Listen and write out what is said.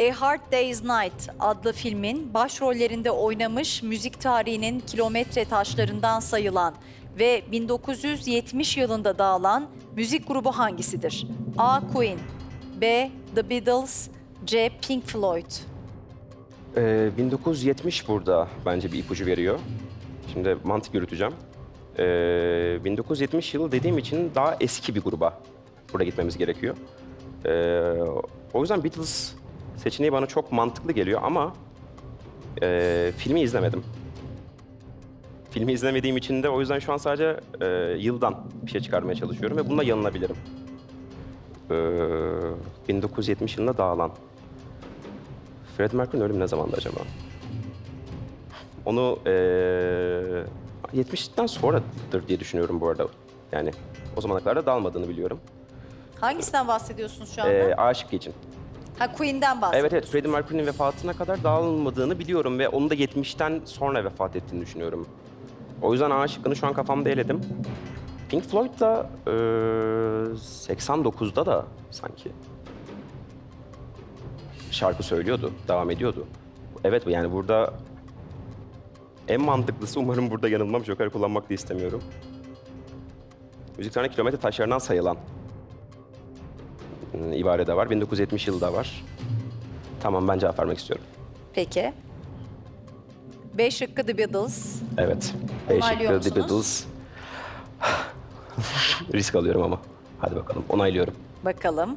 A Hard Day's Night adlı filmin başrollerinde oynamış müzik tarihinin kilometre taşlarından sayılan ve 1970 yılında dağılan müzik grubu hangisidir? A. Queen B. The Beatles C. Pink Floyd Ee, 1970 burada bence bir ipucu veriyor. Şimdi mantık yürüteceğim. Ee, 1970 yılı dediğim için daha eski bir gruba burada gitmemiz gerekiyor. Ee, o yüzden Beatles seçeneği bana çok mantıklı geliyor ama e, filmi izlemedim. Filmi izlemediğim için de o yüzden şu an sadece e, yıldan bir şey çıkarmaya çalışıyorum ve bununla yanılabilirim. Ee, 1970 yılında dağılan. Fred Mercury'nin ölümü ne zamandı acaba? Onu eee 70'ten sonradır diye düşünüyorum bu arada. Yani o zamana kadar da dalmadığını biliyorum. Hangisinden bahsediyorsunuz şu anda? Eee aşık için. Ha Queen'den bahsediyorsunuz. Evet evet Freddie Mercury'nin vefatına kadar dağılmadığını biliyorum ve onu da 70'ten sonra vefat ettiğini düşünüyorum. O yüzden A şıkkını şu an kafamda eledim. Pink Floyd da eee 89'da da sanki şarkı söylüyordu, devam ediyordu. Evet yani burada en mantıklısı umarım burada yanılmam. Joker kullanmak da istemiyorum. Müzik tarihine kilometre taşlarından sayılan ibare de var. 1970 yılı da var. Tamam ben cevap vermek istiyorum. Peki. B şıkkı The Beatles. Evet. Onaylıyor Beşiktaş, The? Beatles. Risk alıyorum ama. Hadi bakalım. Onaylıyorum. Bakalım.